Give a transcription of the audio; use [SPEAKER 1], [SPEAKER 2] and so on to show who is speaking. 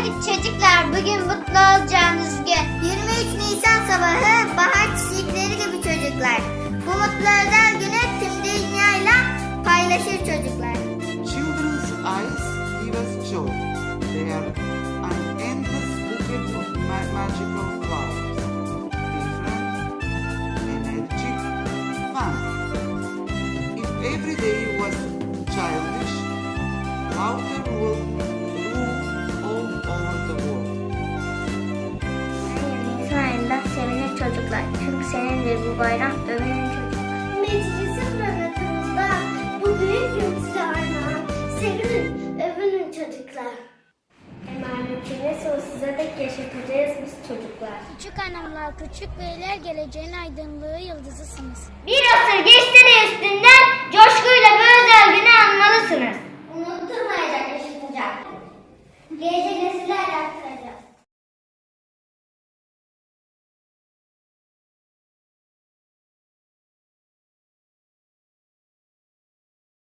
[SPEAKER 1] Evet çocuklar bugün mutlu olacağınız gün. 23 Nisan sabahı bahar çiçekleri gibi çocuklar. Bu mutlu özel günü tüm dünyayla paylaşır çocuklar.
[SPEAKER 2] Children's eyes give us joy. They are an endless bouquet of ma- magical
[SPEAKER 1] olacak. Çünkü senindir bu bayrak ömrünün çocuk. Meclisin anlatımızda bu büyük gün size armağan. Sevinin, övünün çocuklar. Emanetine sonsuza dek yaşatacağız biz çocuklar.
[SPEAKER 3] Küçük anamlar, küçük beyler geleceğin aydınlığı yıldızısınız.
[SPEAKER 1] Bir asır geçti de üstünden coşkuyla bu özel günü anmalısınız. Unutulmayacak, yaşatacak. Gelecek